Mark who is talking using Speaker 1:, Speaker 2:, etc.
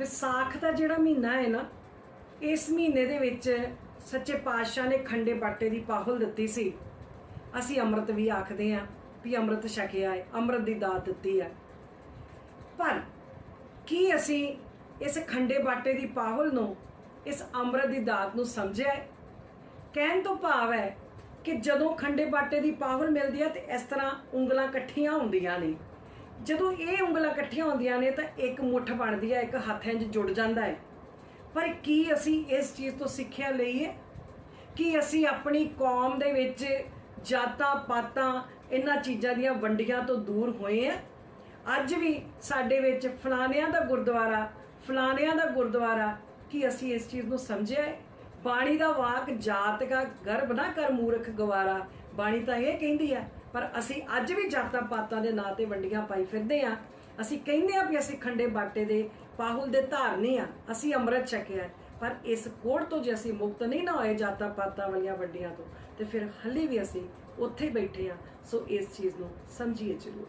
Speaker 1: ਵਿਸਾਖ ਦਾ ਜਿਹੜਾ ਮਹੀਨਾ ਹੈ ਨਾ, ਇਸ ਮਹੀਨੇ ਦੇ ਵਿੱਚ ਸੱਚੇ ਪਾਤਸ਼ਾਹ ਨੇ ਖੰਡੇ ਬਾਟੇ ਦੀ ਪਾਹੁਲ ਦਿੱਤੀ ਸੀ। ਅਸੀਂ ਅੰਮ੍ਰਿਤ ਵੀ ਆਖਦੇ ਆਂ ਵੀ ਅੰਮ੍ਰਿਤ ਛਕਿਆ ਹੈ, ਅੰਮ੍ਰਿਤ ਦੀ ਦਾਤ ਦਿੱਤੀ ਹੈ। ਪਰ ਕੀ ਅਸੀਂ ਇਸ ਖੰਡੇ ਬਾਟੇ ਦੀ ਪਾਹੁਲ ਨੂੰ, ਇਸ ਅੰਮ੍ਰਿਤ ਦੀ ਦਾਤ ਨੂੰ ਸਮਝਿਆ ਕਹਿਣ ਤੋਂ ਭਾਵ ਹੈ ਕਿ ਜਦੋਂ ਖੰਡੇ ਬਾਟੇ ਦੀ ਪਾਹੁਲ ਮਿਲਦੀ ਹੈ ਤੇ ਇਸ ਤਰ੍ਹਾਂ ਉਂਗਲਾਂ ਇਕੱਠੀਆਂ ਹੁੰਦੀਆਂ ਨੇ। ਜਦੋਂ ਇਹ ਉਂਗਲਾਂ ਇਕੱਠੀਆਂ ਹੁੰਦੀਆਂ ਨੇ ਤਾਂ ਇੱਕ ਮੁੱਠ ਬਣਦੀ ਹੈ, ਇੱਕ ਹੱਥ ਇੰਜ ਜੁੜ ਜਾਂਦਾ ਹੈ। ਪਰ ਕੀ ਅਸੀਂ ਇਸ ਚੀਜ਼ ਤੋਂ ਸਿੱਖਿਆ ਲਈਏ ਕਿ ਅਸੀਂ ਆਪਣੀ ਕੌਮ ਦੇ ਵਿੱਚ ਜਾਤਾਂ, ਪਾਤਾਂ, ਇਹਨਾਂ ਚੀਜ਼ਾਂ ਦੀਆਂ ਵੰਡੀਆਂ ਤੋਂ ਦੂਰ ਹੋਏ ਆ ਅੱਜ ਵੀ ਸਾਡੇ ਵਿੱਚ ਫਲਾਣਿਆਂ ਦਾ ਗੁਰਦੁਆਰਾ, ਫਲਾਣਿਆਂ ਦਾ ਗੁਰਦੁਆਰਾ, ਕੀ ਅਸੀਂ ਇਸ ਚੀਜ਼ ਨੂੰ ਸਮਝਿਆ ਹੈ? ਬਾਣੀ ਦਾ ਵਾਕ, ਜਾਤ ਦਾ ਗਰਭ ਨਾ ਕਰ ਮੂਰਖ ਗਵਾਰਾ ਬਾਣੀ ਤਾਂ ਇਹ ਕਹਿੰਦੀ ਆ ਪਰ ਅਸੀਂ ਅੱਜ ਵੀ ਜਾਤਾਂ ਪਾਤਾਂ ਦੇ ਨਾਂ ਤੇ ਵੰਡੀਆਂ ਪਾਈ ਫਿਰਦੇ ਆ ਅਸੀਂ ਕਹਿੰਦੇ ਆ ਵੀ ਅਸੀਂ ਖੰਡੇ ਬਾਟੇ ਦੇ ਪਾਹੁਲ ਦੇ ਧਾਰਨੀ ਆ ਅਸੀਂ ਅੰਮ੍ਰਿਤ ਛਕਿਆ ਪਰ ਇਸ ਕੋੜ ਤੋਂ ਜੇ ਅਸੀਂ ਮੁਕਤ ਨਹੀਂ ਨਾ ਹੋਏ ਜਾਤਾਂ ਪਾਤਾਂ ਵਾਲੀਆਂ ਵੰਡੀਆਂ ਤੋਂ, ਤੇ ਫਿਰ ਹਲੇ ਵੀ ਅਸੀਂ ਉੱਥੇ ਹੀ ਬੈਠੇ ਆ ਸੋ ਇਸ ਚੀਜ਼ ਨੂੰ ਸਮਝੀਏ ਜ਼ਰੂਰ।